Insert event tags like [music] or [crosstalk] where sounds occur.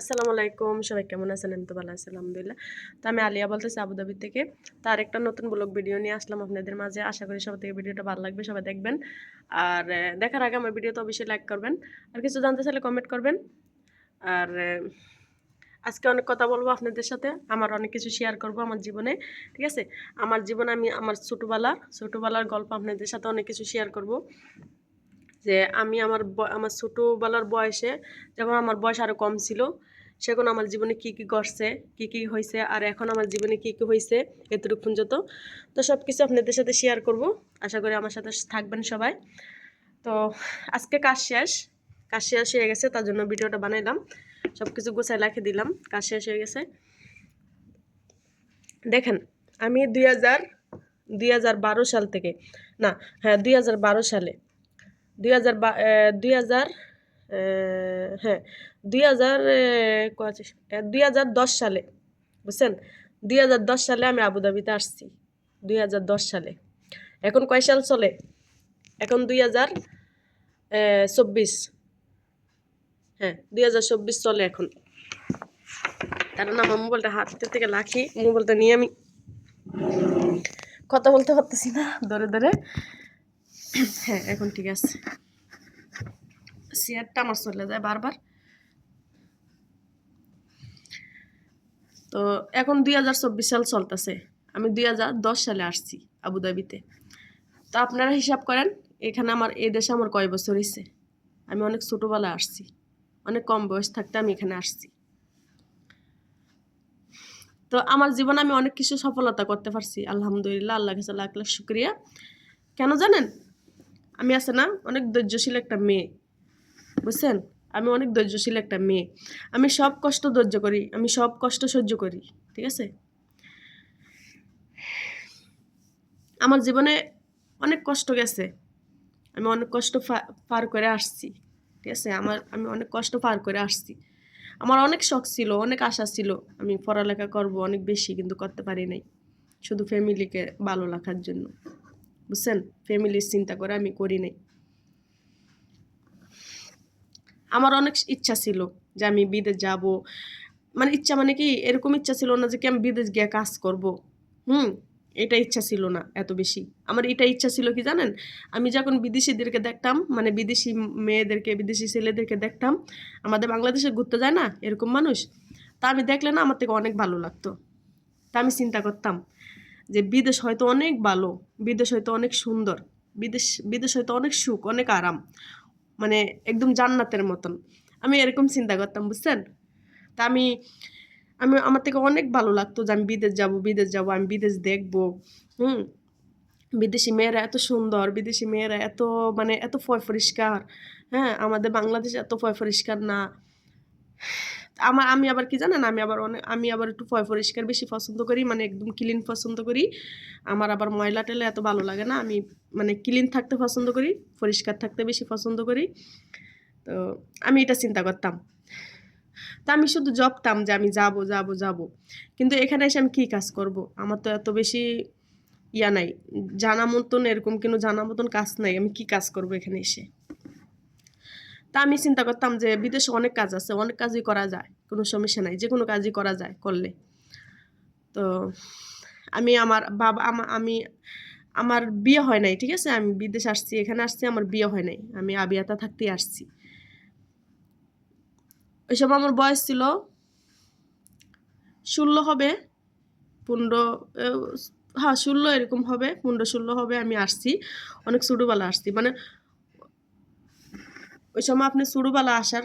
আসসালামু আলাইকুম, সবাই কেমন আছেন? আমি তো ভালো আছি, আলহামদুলিল্লাহ। তো আমি আলিয়া বলতেছি আবুধাবি থেকে। তার একটা নতুন ব্লগ ভিডিও নিয়ে আসলাম আপনাদের মাঝে। আশা করি সবার থেকে ভিডিওটা ভালো লাগবে, সবাই দেখবেন। আর দেখার আগে আমার ভিডিও তো অবশ্যই লাইক করবেন। আর কিছু জানতে চাইলে কমেন্ট করবেন। আর আজকে অনেক কথা বলব আপনাদের সাথে। আমার অনেক কিছু শেয়ার করব আমার জীবনে, ঠিক আছে? আমার জীবনে আমি, আমার ছোটোবেলার ছোটোবেলার গল্প আপনাদের সাথে অনেক কিছু শেয়ার করব। যে আমি আমার আমার ছোটোবেলার বয়সে যখন আমার বয়স আরও কম ছিল, সেখন আমার জীবনে কি কি ঘটছে, কি কি হয়েছে, আর এখন আমার জীবনে কি কি হয়েছে এতটুকু পর্যন্ত। তো সব কিছু আপনাদের সাথে শেয়ার করব। আশা করি আমার সাথে থাকবেন সবাই। তো আজকে কাজ শেষ কাজ শেষ হয়ে গেছে, তার জন্য ভিডিওটা বানাইলাম। সব কিছু গোছায় রাখে দিলাম, কাজ শেষ হয়ে গেছে। দেখেন, আমি দুই হাজার, দুই সাল থেকে, না হ্যাঁ দুই হাজার বারো সালে দুই হাজার বা দুই হাজার হ্যাঁ দুই হাজার দুই হাজার দশ সালে, বুঝছেন? দুই হাজার দশ সালে আমি আবুধাবিতে আসছি, দুই হাজার দশ সালে। এখন কয় সাল চলে? এখন দুই হাজার চব্বিশ। হ্যাঁ দুই হাজার চব্বিশ চলে এখন। কারণ আমার মোবাইলটা হাতে থেকে রাখি, মোবাইলটা নিয়ে আমি কথা বলতে পারতেছি না, ধরে ধরে। [coughs] হ্যাঁ এখন ঠিক আছে। চেয়ারটা আমার চলে যায় বারবার। তো এখন দুই হাজার চব্বিশ সাল চলতেছে। আমি দুই হাজার দশ সালে আসছি আবুধাবিতে। তো আপনারা হিসাব করেন, এখানে আমার, এই দেশে আমার কয় বছর হয়েছে আমি অনেক ছোটোবেলায় আসছি। অনেক কম বয়স থাকতে আমি এখানে আসছি। তো আমার জীবনে আমি অনেক কিছু সফলতা করতে পারছি। আলহামদুলিল্লাহ, আল্লাহ কাছে লাখ শুক্রিয়া। কেন জানেন? আমি আছে না, অনেক ধৈর্যশীল একটা মেয়ে, বুঝছেন? আমি অনেক ধৈর্যশীল একটা মেয়ে। আমি সব কষ্ট ধৈর্য করি, আমি সব কষ্ট সহ্য করি, ঠিক আছে? আমার জীবনে অনেক কষ্ট গেছে, আমি অনেক কষ্ট পার করে আসছি, ঠিক আছে? আমার, আমি অনেক কষ্ট পার করে আসছি। আমার অনেক শখ ছিল, অনেক আশা ছিল, আমি পড়ালেখা করব অনেক বেশি, কিন্তু করতে পারি নাই, শুধু ফ্যামিলিকে ভালো রাখার জন্য। বুঝছেন ফ্যামিলির চিন্তা করে আমি করি নাই আমার অনেক ইচ্ছা ছিল যে আমি বিদেশ যাব মানে ইচ্ছা মানে কি এরকম ইচ্ছা ছিল না যে কি আমি বিদেশ গিয়ে কাজ করব হুম এটা ইচ্ছা ছিল না এত বেশি আমার এটা ইচ্ছা ছিল কি জানেন আমি যখন বিদেশিদেরকে দেখতাম মানে বিদেশি মেয়েদেরকে বিদেশি ছেলেদেরকে দেখতাম আমাদের বাংলাদেশে ঘুরতে যায় না এরকম মানুষ তা আমি দেখলে না আমার থেকে অনেক ভালো লাগতো তা আমি চিন্তা করতাম যে বিদেশ হয়তো অনেক ভালো, বিদেশ হয়তো অনেক সুন্দর, বিদেশ বিদেশ হয়তো অনেক সুখ, অনেক আরাম মানে একদম জান্নাতের মতন। আমি এরকম চিন্তা করতাম, বুঝছেন? তা আমি আমি, আমার থেকে অনেক ভালো লাগতো যে আমি বিদেশ যাব বিদেশ যাব, আমি বিদেশ দেখব, হুম? বিদেশি মেয়েরা এত সুন্দর, বিদেশি মেয়েরা এত মানে এত ফয় পরিষ্কার হ্যাঁ? আমাদের বাংলাদেশ এত ফয় পরিষ্কার না। আমার, আমি আবার কি জানেন? আমি আবার অনেক আমি আবার একটু ফয় পরিষ্কার বেশি পছন্দ করি মানে একদম ক্লিন পছন্দ করি। আমার আবার ময়লা টেলা এত ভালো লাগে না, আমি মানে ক্লিন থাকতে পছন্দ করি, পরিষ্কার থাকতে বেশি পছন্দ করি। তো আমি এটা চিন্তা করতাম। তা আমি শুধু জবতাম যে আমি যাব যাব যাব। কিন্তু এখানে এসে আমি কী কাজ করব? আমার তো এত বেশি ইয়া নাই। জানা মতন এরকম কিন্তু জানা মতন কাজ নাই। আমি কি কাজ করব এখানে এসে? তা আমি চিন্তা করতাম যে বিদেশে অনেক কাজ আছে, অনেক কাজই করা যায়, কোনো সমস্যা নাই যে কোনো কাজই করা যায় করলে। তো আমি আমার বাবা, আমা- আমি, আমার বিয়ে হয় নাই, ঠিক আছে? আমি বিদেশ আসছি, এখানে আসছি, আমার বিয়ে হয় নাই, আমি আবিয়াতা থাকতেই আসছি। ওই সময় আমার বয়স ছিল ষোলো হবে, পনেরো হ্যাঁ ষোলো এরকম হবে, পনেরো, ষোলো হবে, আমি আসছি, অনেক ছোটোবেলা আসছি। মানে ওই সময় আপনি ছোটোবেলা আসার